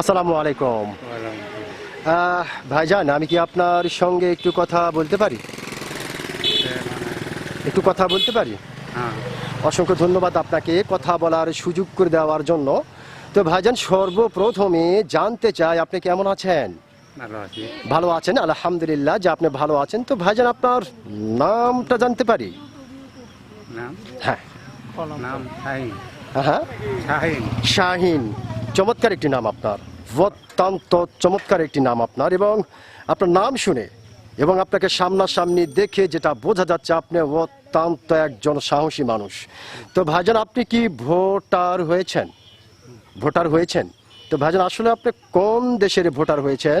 আসসালামু আলাইকুম। ভাইজান, আমি কি আপনার সঙ্গে একটু কথা বলতে পারি? একটু কথা বলতে পারি? অসংখ্য ধন্যবাদ আপনাকে কথা বলার সুযোগ করে দেওয়ার জন্য। তো ভাইজান, সর্বপ্রথমে জানতে চাই, আপনি কেমন আছেন? ভালো আছি। ভালো আছেন? আলহামদুলিল্লাহ যে আপনি ভালো আছেন। তো ভাইজান আপনার নামটা জানতে পারি? নাম? হ্যাঁ। নাম শাহিন। হ্যাঁ শাহিন। শাহিন চমৎকার একটি নাম আপনার। অত্যন্ত চমৎকার একটি নাম আপনার এবং আপনার নাম শুনে এবং আপনাকে সামনাসামনি দেখে যেটা বোঝা যাচ্ছে আপনি অত্যন্ত একজন সাহসী মানুষ। তো ভাইজান আপনি কি ভোটার হয়েছেন? ভোটার হয়েছেন? তো ভাইজান আসলে আপনি কোন দেশের ভোটার হয়েছেন?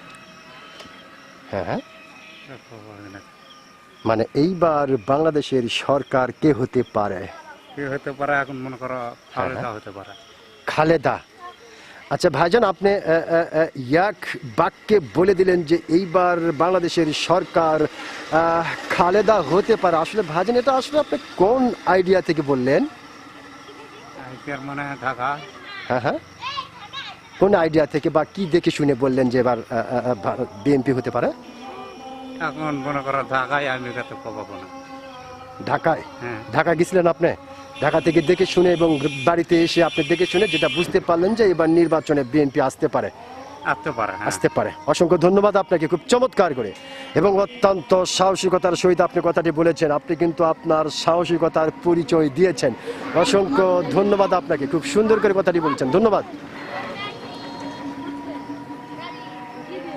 হ্যাঁ হ্যাঁ। মানে এইবার বাংলাদেশের সরকার কে হতে পারে? কি হতে পারে এখন মনে করো খালেদা হতে পারে। খালেদা। আচ্ছা ভাইজান আপনি এক বাক্যে বলে দিলেন যে এইবার বাংলাদেশের সরকার খালেদা হতে পারে। আসলে ভাইজান এটা আসলে আপনি কোন আইডিয়া থেকে বললেন? মানে ঢাকা। হ্যাঁ হ্যাঁ। কোন আইডিয়া থেকে বা কি দেখে শুনে বললেন যে এবার বিএনপি হতে পারে? এখন মনে করো ঢাকায় আমি তো পাবো না। ঢাকায়? হ্যাঁ। ঢাকা গেছিলেন আপনি? ঢাকা থেকে দেখে শুনে এবং বাড়িতে এসে আপনি দেখে শুনে যেটা বুঝতে পারলেন যে এবার নির্বাচনে বিএনপি আসতে পারে। আসতে পারে হ্যাঁ। আসতে পারে। অসংখ্য ধন্যবাদ আপনাকে খুব চমৎকার করে। এবং অত্যন্ত সাহসিকতার সহিত আপনি কথাটি বলেছেন আপনি কিন্তু আপনার সাহসিকতার পরিচয় দিয়েছেন। অসংখ্য ধন্যবাদ আপনাকে খুব সুন্দর করে কথাটি বলেছেন। ধন্যবাদ।